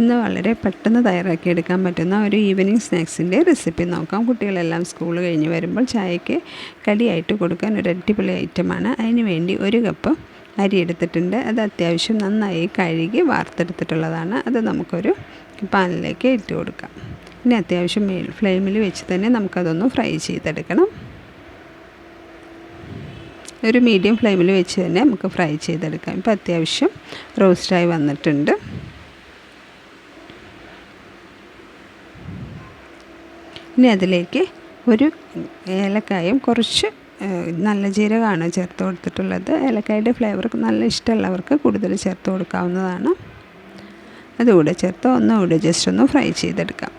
ഇന്ന് വളരെ പെട്ടെന്ന് തയ്യാറാക്കി എടുക്കാൻ പറ്റുന്ന ഒരു ഈവനിങ് സ്നാക്സിന്റെ റെസിപ്പി നോക്കാം. കുട്ടികളെല്ലാം സ്കൂൾ കഴിഞ്ഞ് വരുമ്പോൾ ചായക്ക് കടിയായിട്ട് കൊടുക്കാൻ ഒരു അടിപൊളി ഐറ്റമാണ് അതിന് വേണ്ടി ഒരു കപ്പ് അരി എടുത്തിട്ടുണ്ട്. അത് അത്യാവശ്യം നന്നായി കഴുകി വാർത്തെടുത്തിട്ടുള്ളതാണ്. അത് നമുക്കൊരു പാനിലേക്ക് ഇട്ട് കൊടുക്കാം. ഇനി അത്യാവശ്യം മേൽ ഫ്ലെയിമിൽ വെച്ച് തന്നെ നമുക്കതൊന്ന് ഫ്രൈ ചെയ്തെടുക്കണം. ഒരു മീഡിയം ഫ്ലെയിമിൽ വെച്ച് തന്നെ നമുക്ക് ഫ്രൈ ചെയ്തെടുക്കാം. ഇപ്പോൾ അത്യാവശ്യം റോസ്റ്റായി വന്നിട്ടുണ്ട്. ഇനി അതിലേക്ക് ഒരു ഏലക്കായും കുറച്ച് നല്ല ജീരകമാണ് ചേർത്ത് കൊടുത്തിട്ടുള്ളത്. ഏലക്കായുടെ ഫ്ലേവർ നല്ല ഇഷ്ടമുള്ളവർക്ക് കൂടുതൽ ചേർത്ത് കൊടുക്കാവുന്നതാണ്. അതുകൂടെ ചേർത്ത് ഒന്നുകൂടെ ജസ്റ്റ് ഒന്ന് ഫ്രൈ ചെയ്തെടുക്കാം.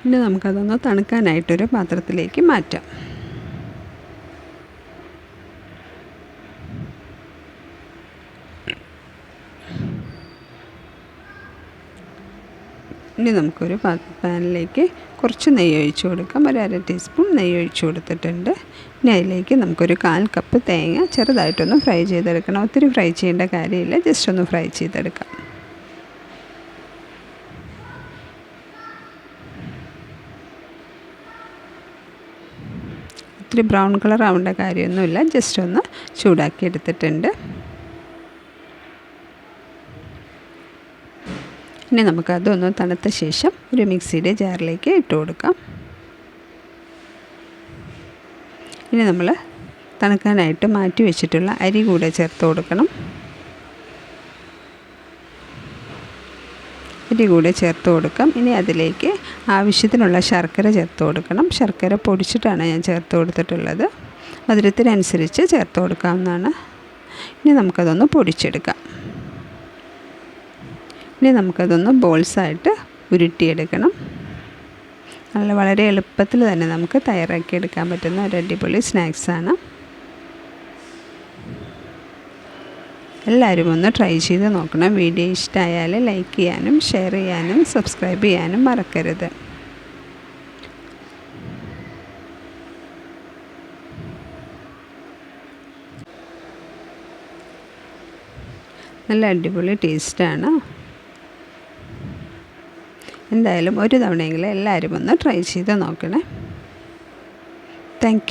പിന്നെ നമുക്കതൊന്ന് തണുക്കാനായിട്ടൊരു പാത്രത്തിലേക്ക് മാറ്റാം. ഇനി നമുക്കൊരു പാനിലേക്ക് കുറച്ച് നെയ്യ് ഒഴിച്ച് കൊടുക്കാം. ഒരു അര ടീസ്പൂൺ നെയ്യ് ഒഴിച്ച് കൊടുത്തിട്ടുണ്ട്. ഇനി അതിലേക്ക് നമുക്കൊരു കാൽ കപ്പ് തേങ്ങ ചെറുതായിട്ടൊന്ന് ഫ്രൈ ചെയ്തെടുക്കണം. ഒത്തിരി ഫ്രൈ ചെയ്യേണ്ട കാര്യമില്ല. ജസ്റ്റ് ഒന്ന് ഫ്രൈ ചെയ്തെടുക്കാം. ഒത്തിരി ബ്രൗൺ കളർ ആവേണ്ട കാര്യമൊന്നുമില്ല. ജസ്റ്റ് ഒന്ന് ചൂടാക്കി എടുത്തിട്ടുണ്ട് ഇനി നമുക്കതൊന്ന് തണുത്ത ശേഷം ഒരു മിക്സിയുടെ ജാറിലേക്ക് ഇട്ട് കൊടുക്കാം. ഇനി നമ്മൾ തണുക്കാനായിട്ട് മാറ്റി വെച്ചിട്ടുള്ള അരി കൂടെ ചേർത്ത് കൊടുക്കണം. അരി കൂടെ ചേർത്ത് കൊടുക്കാം. ഇനി അതിലേക്ക് ആവശ്യത്തിനുള്ള ശർക്കര ചേർത്ത് കൊടുക്കണം. ശർക്കര പൊടിച്ചിട്ടാണ് ഞാൻ ചേർത്ത് കൊടുത്തിട്ടുള്ളത്. മധുരത്തിനനുസരിച്ച് ചേർത്ത് കൊടുക്കാവുന്നതാണ്. ഇനി നമുക്കതൊന്ന് പൊടിച്ചെടുക്കാം. ഇനി നമുക്കതൊന്ന് ബോൾസായിട്ട് ഉരുട്ടിയെടുക്കണം. നല്ല വളരെ എളുപ്പത്തിൽ തന്നെ നമുക്ക് തയ്യാറാക്കി എടുക്കാൻ പറ്റുന്ന ഒരു അടിപൊളി സ്നാക്സാണ്. എല്ലാവരും ഒന്ന് ട്രൈ ചെയ്ത് നോക്കണം. വീഡിയോ ഇഷ്ടമായാൽ ലൈക്ക് ചെയ്യാനും ഷെയർ ചെയ്യാനും സബ്സ്ക്രൈബ് ചെയ്യാനും മറക്കരുത്. നല്ല അടിപൊളി ടേസ്റ്റാണ്. എന്തായാലും ഒരു തവണയെങ്കിലും എല്ലാവരും ഒന്ന് ട്രൈ ചെയ്ത് നോക്കണേ. താങ്ക്